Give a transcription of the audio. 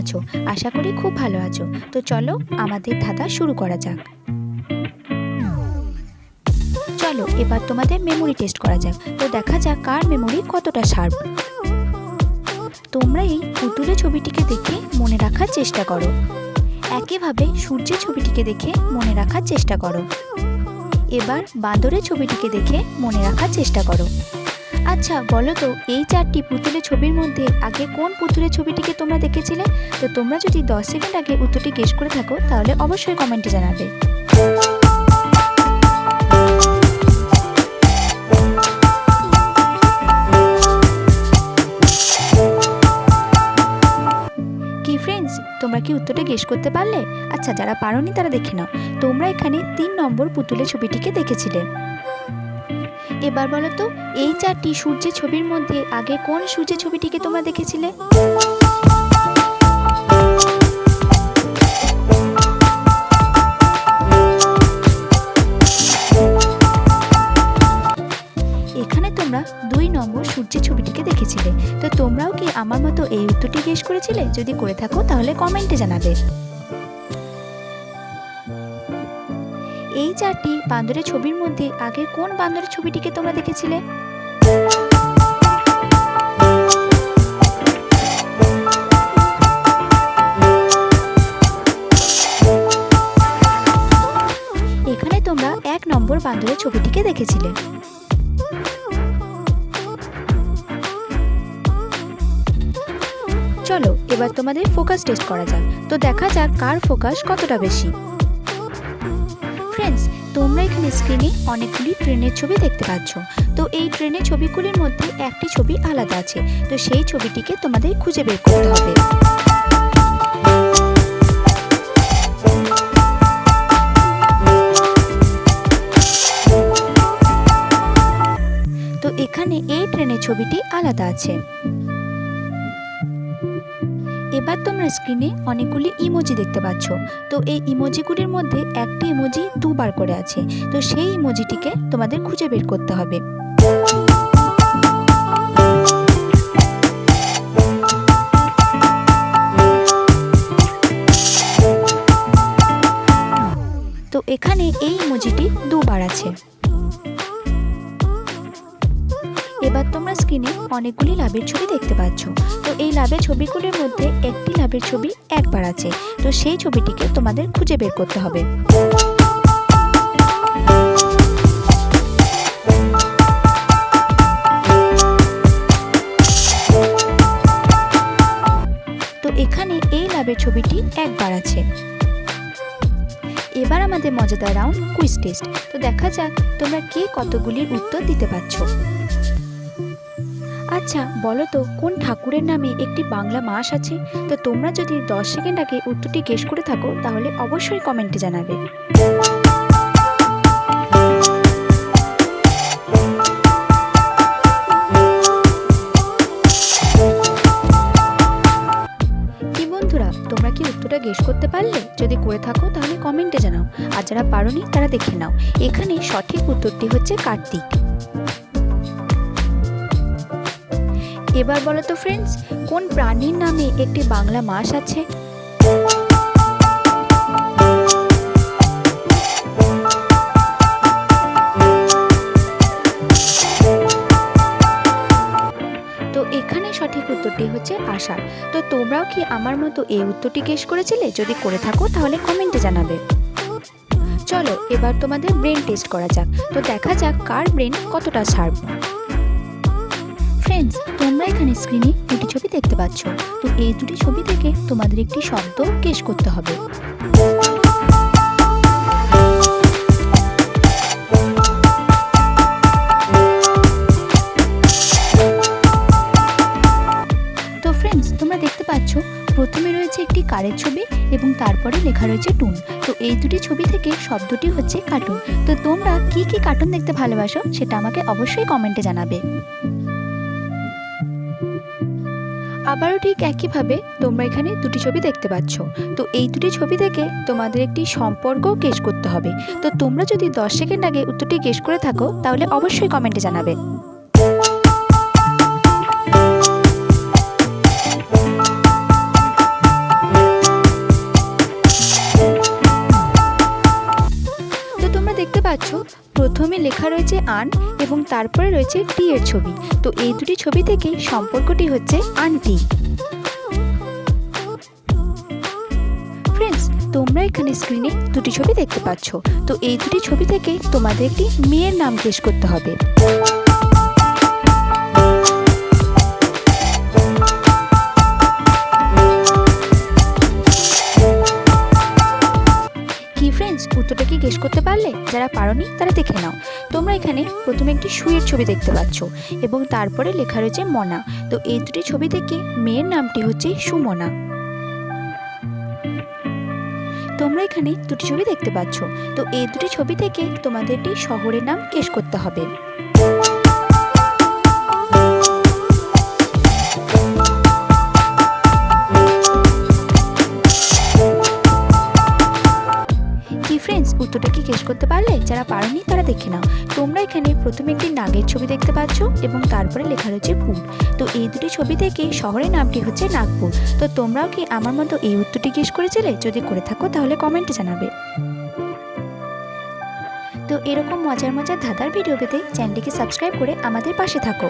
আছো? আশা করি খুব ভালো আছো। তো চলো, আমাদের ধাঁধা শুরু করা যাক। চলো, এবার তোমাদের মেমোরি টেস্ট করা যাক। তো দেখা যাক কার মেমোরি কতটা শার্প তোমরা এই পুতুলের ছবিটিকে দেখে মনে রাখার চেষ্টা করো। একইভাবে সূর্যের ছবিটিকে দেখে মনে রাখার চেষ্টা করো। এবার বাঁদরের ছবিটিকে দেখে মনে রাখার চেষ্টা করো। আচ্ছা বলো তো, এই চারটি পুতুলের ছবির মধ্যে আগে কোন পুতুলের ছবিটিকে তোমরা দেখেছিলে? তো তোমরা যদি দশ সেকেন্ড আগে উত্তরটি গেস করে থাকো, তাহলে অবশ্যই কমেন্টে জানাবে। তোমরা কি উত্তরটা গেস করতে পারলে? আচ্ছা যারা পারোনি তারা দেখে নাও। তোমরা এখানে তিন নম্বর পুতুলের ছবিটিকে দেখেছিলে। এবার বলো তো, এই চারটি সূর্যের ছবির মধ্যে আগে কোন সূর্যের ছবিটিকে তোমরা দেখেছিলে? এখানে তোমরা দুই নম্বর সূর্যের ছবিটিকে দেখেছিলে। তো তোমরাও কি আমার মতো এই উত্তরটি গেস করেছিলে? যদি করে থাকো, তাহলে কমেন্টে জানাবে। এই চারটি বান্দরের ছবির মধ্যে আগের কোন বান্দরের ছবিটিকে তোমরা দেখেছিলে? এখানে তোমরা এক নম্বর বান্দরের ছবিটিকে দেখেছিলে। চলো, এবার তোমাদের ফোকাস টেস্ট করা যাক। তো দেখা যাক কার ফোকাস কতটা বেশি। তোমরা এখানে স্ক্রিনে অনেকগুলি ট্রেনের ছবি দেখতে পাচ্ছ। তো এই ট্রেনের ছবিগুলির মধ্যে একটি ছবি আলাদা আছে। তো সেই ছবিটিকে তোমাদের খুঁজে বের করতে হবে। তো এখানে এই ট্রেনের ছবিটি আলাদা আছে। এবার তোমরা স্ক্রিনে অনেকগুলি ইমোজি দেখতে পাচ্ছ। তো এই ইমোজিগুলির মধ্যে একটি ইমোজি দুবার করে আছে। তো সেই ইমোজিটিকে তোমাদের খুঁজে বের করতে হবে। তো এখানে এই ইমোজিটি দুবার আছে। এবার তোমরা স্ক্রিনে অনেকগুলি লাভের ছবি দেখতে পাচ্ছ। তো এই লাভের ছবিগুলির মধ্যে একটি লাভের ছবি একবার আছে। তো সেই ছবিটিকে তোমাদের খুঁজে বের করতে হবে। তো এখানে এই লাভের ছবিটি একবার আছে। এবার আমাদের মজাদার রাউন্ড কুইজ টেস্ট। তো দেখা যাক তোমরা কে কতগুলির উত্তর দিতে পারছ। আচ্ছা বলো তো, কোন ঠাকুরের নামে একটি বাংলা মাস আছে? তো তোমরা যদি দশ সেকেন্ড আগে উত্তরটি গেস করে থাকো, তাহলে অবশ্যই কমেন্টে জানাবে। তোমরা কি উত্তরটা গেস করতে পারলে? যদি করে থাকো, তাহলে কমেন্টে জানাও। আর যারা পারোনি, তারা দেখে নাও। এখানে সঠিক উত্তরটি হচ্ছে কার্তিক। এবার বলো তো ফ্রেন্ডস কোন প্রাণীর নামে একটি বাংলা মাস আছে? তো এখানে সঠিক উত্তরটি হচ্ছে আষাঢ়। তো তোমরাও কি আমার মতো এই উত্তরটি গেস করেছিলে? যদি করে থাকো, তাহলে কমেন্টে জানাবে। চলো, এবার তোমাদের ব্রেন টেস্ট করা যাক। তো দেখা যাক কার ব্রেন কতটা শার্প ফ্রেন্ডস তোমরা এখানে স্ক্রিনে দুটি ছবি দেখতে পাচ্ছ। তো এই দুটি ছবি থেকে তোমাদের একটি শব্দ কেস করতে হবে। তো ফ্রেন্ডস তোমরা দেখতে পাচ্ছ, প্রথমে রয়েছে একটি কারের ছবি এবং তারপরে লেখা রয়েছে টুন। তো এই দুটি ছবি থেকে শব্দটি হচ্ছে কার্টুন তো তোমরা কি কি কার্টুন দেখতে ভালোবাসো সেটা আমাকে অবশ্যই কমেন্টে জানাবে। আবারও ঠিক একইভাবে তোমরা এখানে দুটি ছবি দেখতে পাচ্ছ। তো এই দুটি ছবি থেকে তোমাদের একটি সম্পর্ক গেস করতে হবে। তো তোমরা যদি দশ সেকেন্ড আগে উত্তরটি গেস করে থাকো, তাহলে অবশ্যই কমেন্টে জানাবে। প্রথমে লেখা রয়েছে আন এবং তারপরে রয়েছে টি এর ছবি। তো এই দুটি ছবি থেকেই সম্পর্কটি হচ্ছে আনটি। ফ্রেন্ডস তোমরা এখানে স্ক্রিনে দুটি ছবি দেখতে পাচ্ছ। তো এই দুটি ছবি থেকে তোমাদের একটি মেয়ের নাম গেস করতে হবে। কি ফ্রেন্ডস উত্তরটা কি গেস করতে পারলে? যারা পারোনি, তারা দেখে তোমরা এখানে প্রথমে একটি শুয়ের ছবি দেখতে পাচ্ছ এবং তারপরে লেখা রয়েছে মনা। তো এই দুটি ছবি থেকে মেয়ের নামটি হচ্ছে সুমনা। তোমরা এখানে দুটি ছবি দেখতে পাচ্ছ। তো এই দুটি ছবি থেকে তোমাদের একটি শহরের নাম কেশ করতে হবে। উত্তরটা কি গেস করতে পারলে? যারা পারোনি, তারা দেখে নাও। তোমরা এখানে প্রথমে একটি নাগের ছবি দেখতে পাচ্ছ এবং তারপরে লেখা রয়েছে পুর তো এই দুটি ছবি থেকে শহরের নামটি হচ্ছে নাগপুর। তো তোমরাও কি আমার মতো এই উত্তরটি গেস করেছিলে? যদি করে থাকো, তাহলে কমেন্টে জানাবে। তো এরকম মজার মজার ধাঁধার ভিডিও পেতে চ্যানেলটিকে সাবস্ক্রাইব করে আমাদের পাশে থাকো।